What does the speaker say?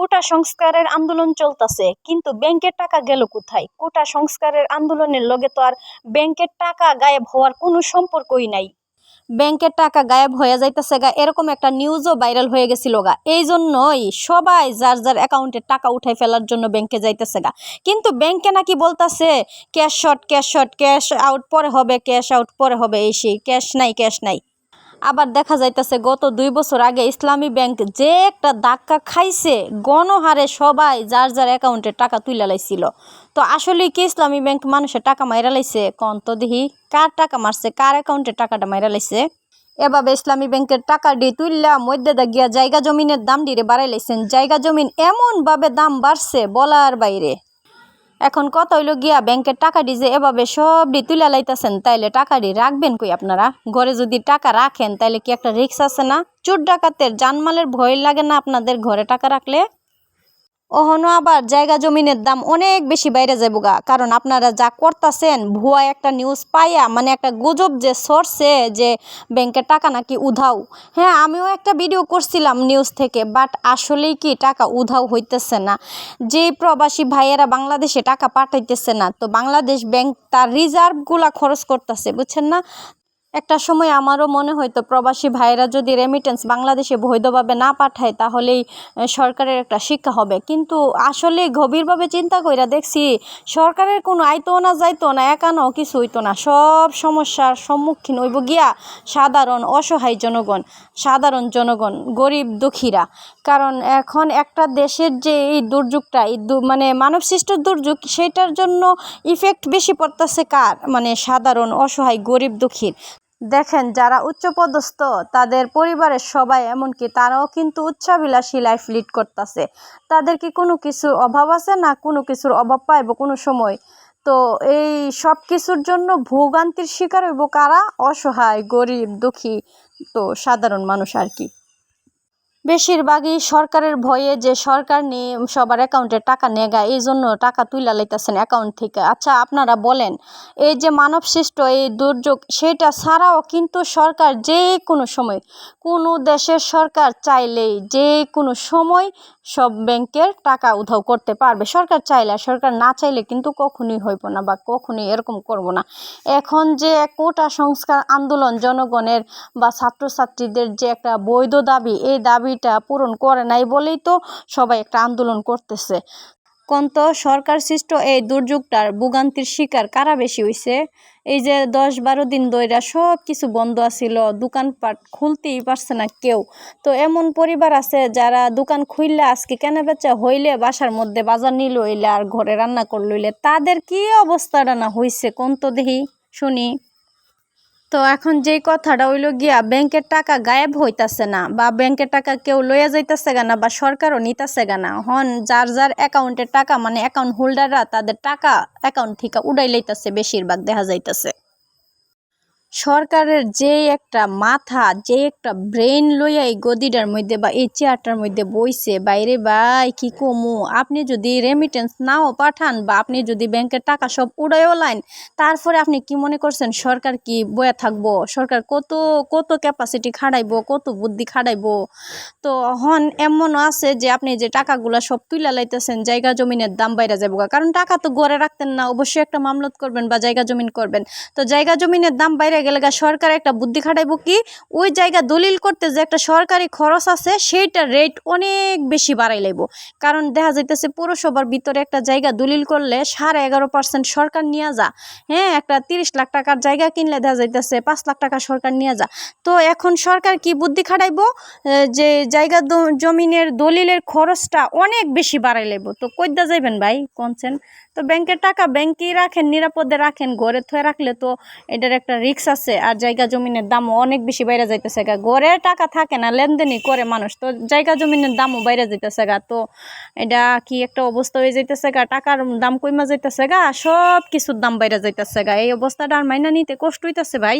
কোটা সংস্কারের আন্দোলন চলতেছে, কিন্তু ব্যাংকের টাকা গেল কোথায়? কোটা সংস্কারের আন্দোলনের লগে তো আর ব্যাংকের টাকা গায়েব হওয়ার কোনো সম্পর্কই নাই। ব্যাংকের টাকা গায়েব হয়ে যাইতেছে গা, এরকম একটা নিউজও ভাইরাল হয়ে গেছিল গা। এই জন্যই সবাই যার যার অ্যাকাউন্টে টাকা উঠাই ফেলার জন্য ব্যাংকে যাইতেছে গা। কিন্তু ব্যাংকে নাকি বলতাছে cash short cash short cash out পরে হবে ক্যাশ আউট পরে হবে, এই সেই ক্যাশ নাই ক্যাশ নাই। আবার দেখা যাইতেছে গত দুই বছর আগে ইসলামী ব্যাংক যে একটা ধাক্কা খাইছে, গণহারে সবাই যার যার অ্যাকাউন্টে টাকা তুলে লাইছিল। তো আসলে কি ইসলামী ব্যাংক মানুষের টাকা মাইরা লাইছে? কন তো দেখি, কার টাকা মারছে? কার অ্যাকাউন্টে টাকাটা মাইরা লাইছে? এভাবে ইসলামী ব্যাংকের টাকা দিয়ে তুললা মধ্যে গিয়া জায়গা জমিনের দাম দিয়ে বাড়াই লাইছেন। জায়গা জমিন এমনভাবে দাম বাড়ছে বলার বাইরে। এখন কত হইল গিয়া ব্যাংকের টাকা দিয়ে যে এভাবে সব দিয়ে তুলে লাইতেছেন, তাইলে টাকা দিয়ে রাখবেন কই আপনারা? ঘরে যদি টাকা রাখেন, তাইলে কি একটা রিক্স আছে না? চোর ডাকাতের জানমালের ভয় লাগে না আপনাদের ঘরে টাকা রাখলে? ওহনো আবার জায়গা জমিনের দাম অনেক বেশি বাইরে যাব গা কারণ আপনারা যা করতাছেন, ভুয়া একটা নিউজ পাইয়া মানে একটা গুজব যে সরছে যে ব্যাংকের টাকা নাকি উধাও। হ্যাঁ আমিও একটা ভিডিও করছিলাম নিউজ থেকে বাট আসলেই কি টাকা উধাও হইতেছে না। যে প্রবাসী ভাইয়েরা বাংলাদেশে টাকা পাঠাইতেছে না, তো বাংলাদেশ ব্যাংক তার রিজার্ভগুলা খরচ করতেছে, বুঝছেন না? একটা সময় আমারও মনে হয়তো প্রবাসী ভাইয়েরা যদি রেমিটেন্স বাংলাদেশে বৈধভাবে না পাঠায় তাহলেই সরকারের একটা শিক্ষা হবে। কিন্তু আসলে গভীরভাবে চিন্তা কইরা দেখছি, সরকারের কোনো আইতো না, যাইতো না, একানো কিছু হইতো না। সব সমস্যার সম্মুখীন হইব গিয়া সাধারণ অসহায় জনগণ, সাধারণ জনগণ, গরিব দুঃখীরা। কারণ এখন একটা দেশের যে এই দুর্যোগটা, এই মানে মানব সৃষ্ট দুর্যোগ সেটার জন্য ইফেক্ট বেশি পড়তেছে কার? মানে সাধারণ অসহায় গরিব দুঃখীর। দেখেন, যারা উচ্চপদস্থ, তাদের পরিবারের সবাই এমনকি তারাও কিন্তু উচ্চাবিলাসী লাইফ লিড করতেছে। তাদের কি কোনো কিছুর অভাব আছে না কোনো কিছুর অভাব পাইব কোনো সময়? তো এই সব কিছুর জন্য ভোগান্তির শিকার হইব কারা? অসহায়, গরিব, দুঃখী, তো সাধারণ মানুষ আর কি। বেশিরভাগই সরকারের ভয়ে যে সরকার নিয়ে সবার অ্যাকাউন্টে টাকা নেগা এই জন্য টাকা তুইলা লাইতেছেন অ্যাকাউন্ট থেকে। আচ্ছা আপনারা বলেন, এই যে মানব সৃষ্ট, এই দুর্যোগ, সেটা ছাড়াও কিন্তু সরকার যে কোনো সময়, কোনো দেশের সরকার চাইলেই যে কোনো সময় সব ব্যাংকের টাকা উধাও করতে পারবে। সরকার চাইলে সরকার না চাইলে কিন্তু কখনোই হইব না বা কখনোই এরকম করব না। এখন যে কোটা সংস্কার আন্দোলন, জনগণের বা ছাত্রছাত্রীদের যে একটা বৈধ দাবি, এই দাবিটা পূরণ করে নাই বলেই তো সবাই একটা আন্দোলন করতেছে। কন্ত, সরকার সৃষ্ট এই দুর্যোগটার ভোগান্তির শিকার কারা বেশি হইছে? এই যে দশ বারো দিন ধইরা সব কিছু বন্ধ আছিল, দোকানপাট খুলতেই পারছে না কেউ। তো এমন পরিবার আছে যারা দোকান খুললে আজকে কেনা বেচা হইলে বাসার মধ্যে বাজার নিল হইলে আর ঘরে রান্না করল হইলে, তাদের কি অবস্থাটা না হইছে? কোন তো শুনি। তো এখন যেই কথাটা হইল গিয়া, ব্যাংকের টাকা গায়েব হইতাছে না বা ব্যাংকের টাকা কেউ লইয়া যাইতাছে না বা সরকারও নিতাছে না, হন যার যার অ্যাকাউন্টের টাকা মানে অ্যাকাউন্ট হোল্ডাররা তাদের টাকা অ্যাকাউন্ট থেকে উড়াই লইতাছে বেশিরভাগ, দেখা যাইতাছে। সরকারের যে একটা মাথা, যে একটা ব্রেন লইয়া এই গদিটার মধ্যে বা এই চেয়ারটার মধ্যে বইছে, বাইরে ভাই, কি কমু? আপনি যদি রেমিটেন্স নাও পাঠান বা আপনি যদি ব্যাংকের টাকা সব উড়াইও লাইন, তারপরে আপনি কি মনে করছেন সরকার কি বয়ে থাকব? সরকার কত কত ক্যাপাসিটি খাড়াইবো, কত বুদ্ধি খাড়াইবো? তো হন এমন আছে যে আপনি যে টাকাগুলা সব তুইলা লাইতেছেন, জায়গা জমিনের দাম বাইরে যাব। কারণ টাকা তো গড়ে রাখতেন না, অবশ্যই একটা মামলত করবেন বা জায়গা জমিন করবেন। তো জায়গা জমিনের দাম বাইরে গেলে গা সরকার একটা বুদ্ধি খাটাইবো কি? ওই জায়গা দলিল করতে যে একটা সরকারি খরচ আছে, সেইটার রেট অনেক বেশি বাড়াই লাইব। কারণ দেখা যাইতেছে পৌরসভার ভিতরে একটা জায়গা দলিল করলে সাড়ে এগারো পার্সেন্ট সরকার নিয়ে যা। হ্যাঁ একটা তিরিশ লাখ টাকার জায়গা কিনলে দেখা যাইতেছে পাঁচ লাখ টাকা সরকার নিয়ে যা। তো এখন সরকার কি বুদ্ধি খাটাইবো? যে জায়গা জমিনের দলিলের খরচটা অনেক বেশি বাড়াই লাইব। তো কইদা যাইবেন ভাই? কনছেন তো ব্যাংকের টাকা ব্যাংকেই রাখেন, নিরাপদে রাখেন, ঘরে থয়ে রাখলে তো এটার একটা রিক্স আছে আর জায়গা জমিনের দামও অনেক বেশি বাইরে যাইতেছে গা। গড়ে টাকা থাকে না, লেনদেনই করে মানুষ। তো জায়গা জমিনের দামও বাইরে যাইতেছে গা। তো এটা কি একটা অবস্থা হয়ে যাইতেছে গা, টাকার দাম কইমা যাইতেছে গা সব কিছুর দাম বাইরে যাইতেছে গা। এই অবস্থাটা আর মাইনা নিতে কষ্ট হইতেছে ভাই।